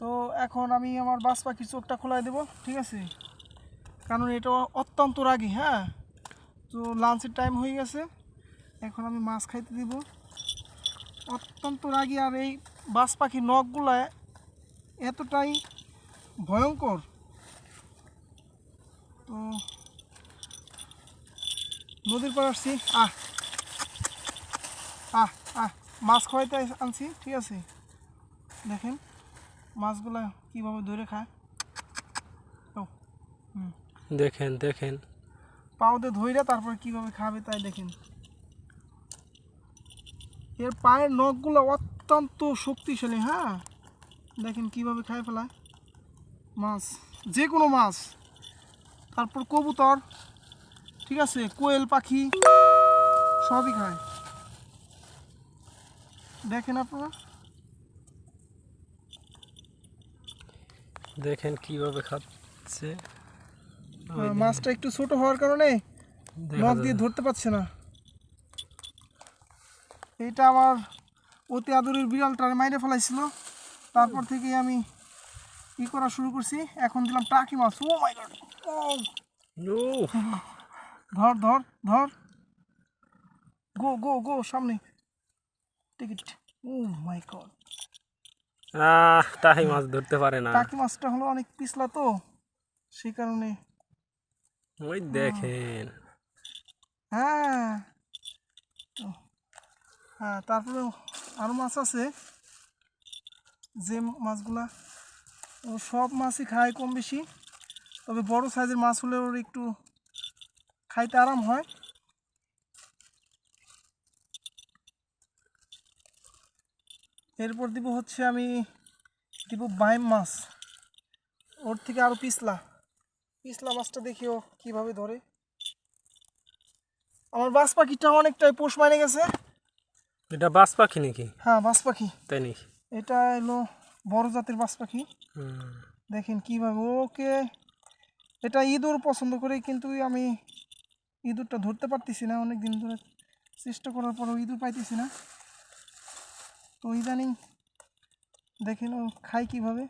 তো এখন আমি আমার বাস পাখির চোখটা খোলাই দেবো, ঠিক আছে? কারণ এটা অত্যন্ত রাগী হ্যাঁ? তো লাঞ্চের টাইম হয়ে গেছে, এখন আমি মাছ খাইতে দিব। অত্যন্ত রাগী আর এই বাস পাখির নখগুলা এতটাই ভয়ঙ্কর। তো নদীর পর আসছি। আহ! আহ! আহ! মাছ খাওয়াইতে আনছি, ঠিক আছে? দেখেন। মাছগুলা কীভাবে ধরে খায়? দেখেন দেখেন। পাওতে ধইরা তারপর কীভাবে খাবে তাই দেখেন। এর পায়ের নখগুলো অত্যন্ত শক্তিশালী হ্যাঁ? দেখেন কীভাবে খায় ফেলায়। মাছ যে কোনো মাছ। তারপর কবুতর ঠিক আছে? কোয়েল পাখি সবই খায়। দেখেন আপনারা? দেখেন কীভাবে খাচ্ছে। মাছটা একটু ছোট হওয়ার কারণে নখ দিয়ে ধরতে পারছে না। এটা আমার অতি আদরের বিড়ালটার মাইরে ফেলাইছিল। তারপর থেকেই আমি ই করা শুরু করছি। এখন দিলাম টাকি মাছ। ও মাই গড ও ও, ধর ধর ধর। গো গো গো সামনে। টিকিট ও মাই গড আহ তাই মাছ ধরতে পারে না। টাকি মাছটা হলো অনেক পিছলা তো সেই কারণে। ওই দেখেন। হ্যাঁ। হ্যাঁ তারপরে আরও মাছ আছে। যে মাছগুলা ও সব মাছই খায় কম বেশি। তবে বড় সাইজের মাছ হলে ওর একটু খাইতে আরাম হয়। এরপর দিব হচ্ছে আমি দিব বাইম মাছ। ওর থেকে আরও পিছলা। পিছলা মাছটা দেখিও কীভাবে ধরে। আমার বাস পাখিটা অনেকটাই পোষ মানে গেছে। এটা বাস পাখি নাকি? হ্যাঁ বাস পাখি। তাই নাকি? এটা এলো বড় জাতের বাস পাখি। দেখেন কীভাবে ওকে এটা ইঁদুর পছন্দ করে কিন্তু আমি ইঁদুরটা ধরতে পারতেছি না। অনেক দিন ধরে চেষ্টা করার পরও ইঁদুর পাইতেছি না। তো ইদানিং দেখেন ও খায় কীভাবে?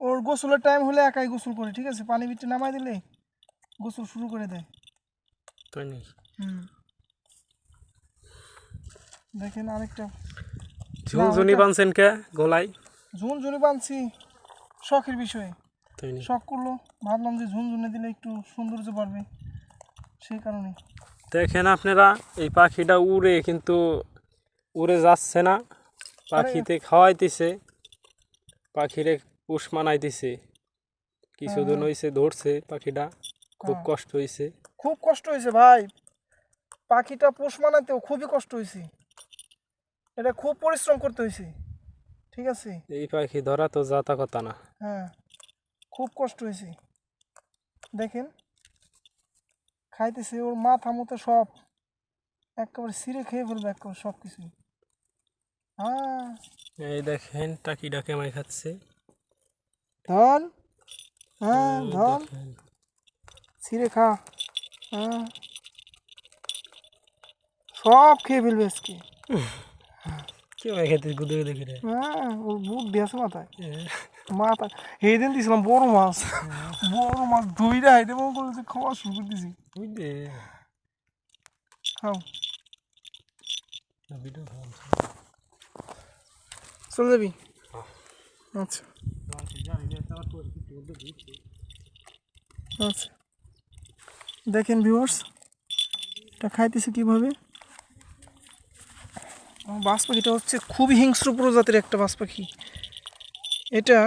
ওর গোসলের টাইম হলে একাই গোসল করে ঠিক আছে? পানি বিটে নামাই দিলে গোসল শুরু করে দেয়। তাই নাকি? হুম। দেখেন আরেকটা। ঝুনঝুনি বানছেন কে গোলাই ঝুন ঝুনি বানছি শখের বিষয়ে। শখ করল ভাবলাম যে ঝুনঝুনে দিলে একটু সৌন্দর্য বাড়বে সেই কারণে দেখেন আপনারা এই পাখিটা উড়ে কিন্তু উড়ে যাচ্ছে না। পাখিতে খাওয়াইতেছে পাখিরে পুষ মানাইতেছে। কিছুদিন হয়েছে ধরছে পাখিটা খুব হ্যাঁ। কষ্ট হয়েছে খুব কষ্ট হয়েছে ভাই। পাখিটা পোষ মানাতেও খুবই কষ্ট হয়েছে এটা খুব পরিশ্রম করতে হয়েছে ঠিক আছে? এই পাখি ধরা তো যাতা কথা না। হ্যাঁ খুব কষ্ট হয়েছে দেখেন। খাইতেছে ওর মাথা মতো সব। একেবারে সিরে খেয়ে ফেলবে একেবারে সব কিছু হ্যাঁ এই দেখেন টাকিটা কেমাই খাচ্ছে। ধন হ্যাঁ ধন দেখেন। খা। হ্যাঁ সব খেয়ে ফেলবে আজকে। কেমাই খেতে গুদে গুদে করে। হ্যাঁ ওর বুক দিয়েছে মাথায়। মাথা এই দিন দিয়েছিলাম বড় মাছ। বড় মাছ ধইরা হাইতে মনে করে যে খাওয়া শুরু করে দিছি। বুঝলে খাও। চলে যাবি? আচ্ছা। আচ্ছা। দেখেন ভিউয়ার্স এটা খাইতেছে কীভাবে? বাস পাখিটা হচ্ছে খুবই হিংস্র প্রজাতির একটা বাস পাখি। এটা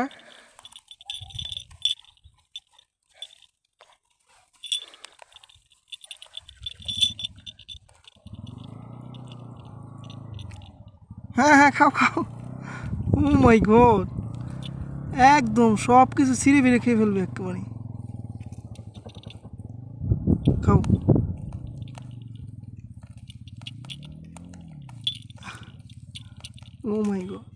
হ্যাঁ হ্যাঁ খাও খাও। My God. একদম সব কিছু ছিঁড়ে ফিরে খেয়ে ফেলবে একেবারে। খাও। Oh my God.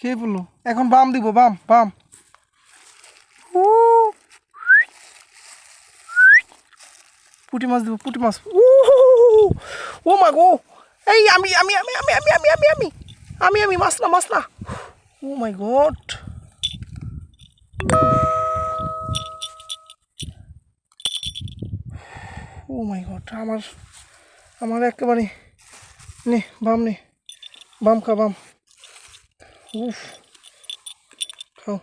খেয়ে পড়ল এখন বাম দিব বাম বাম পুঁটি মাছ দিব পুঁটি মাছ ও মা গো এই আমি আমি আমি আমি আমি আমি আমি আমি আমি আমি মাছ না মাছ না ও my god O my god আমার আমার একেবারে নে বাম নে বাম খা বাম Uf. Komm.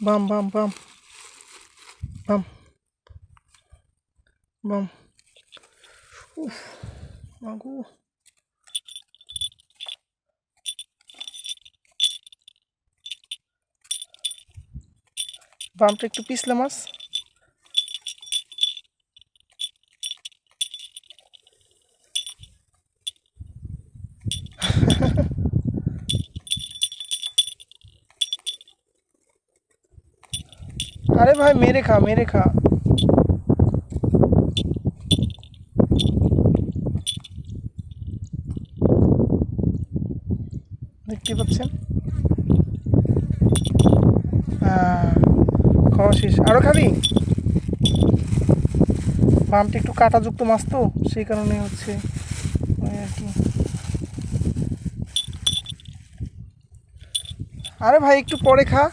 Bam, bam, bam. Bam. Bam. Uf. Mangu. Bam, trägt du ein bisschen was? আরে ভাই, মেরে খা মেরে খা। দেখতে পাচ্ছেন? খাওয়া শেষ। আরও খাবি? বামটা একটু কাঁটাযুক্ত মাছ তো, সেই কারণে হচ্ছে আরে ভাই, একটু পরে খা।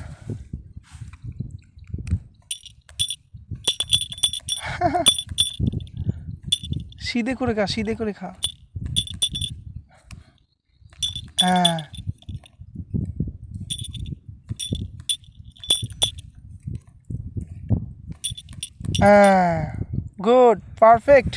সিধে করে খা সিধে করে খা। হ্যাঁ। হ্যাঁ। Good perfect.